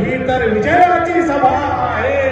ही तर विजयाची सभा आहे.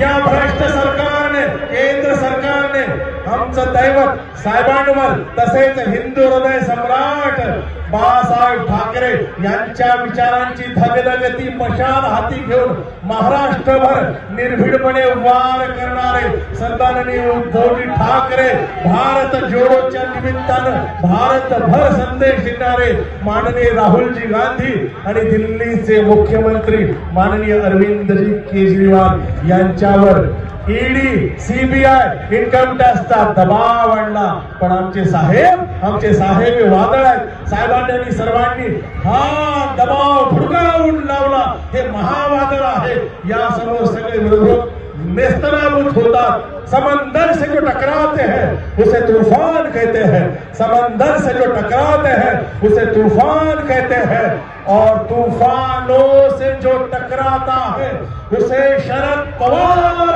या भ्रष्ट सरकारने केंद्र सरकारने आमचं दैवत साहेबांवर तसेच हिंदू हृदय सम्राट बाळासाहेब ठाकरे यांच्या विचारांची धगधगती मशाल हाती घेऊन महाराष्ट्रभर निर्भीडपणे वार करणारे सन्माननीय उद्धवजी ठाकरे भारत जोडोच्या निमित्तानं भारतभर संदेश देणारे माननीय राहुलजी गांधी आणि दिल्लीचे मुख्यमंत्री माननीय अरविंदजी केजरीवाल यांच्यावर ईडी सीबीआय इन्कम टॅक्सचा दबाव आणला. पण आमचे साहेब आमचे साहेब वादळ आहेत. साहेबांनी सर्वांनी हा दबाव धुडकावून लावला. हे महावादळ आहे. या समोर सगळे विरोधक नेस्तनाबूत होतात. समंदर से जो टकराते हैं, उसे तूफ़ान कहते हैं. समंदर से जो टकराते हैं, उसे तूफ़ान कहते हैं. और तूफानों से जो टकराता है, उसे शरद पवार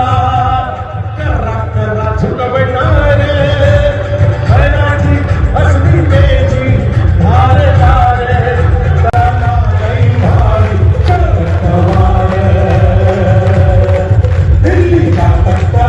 Thank you.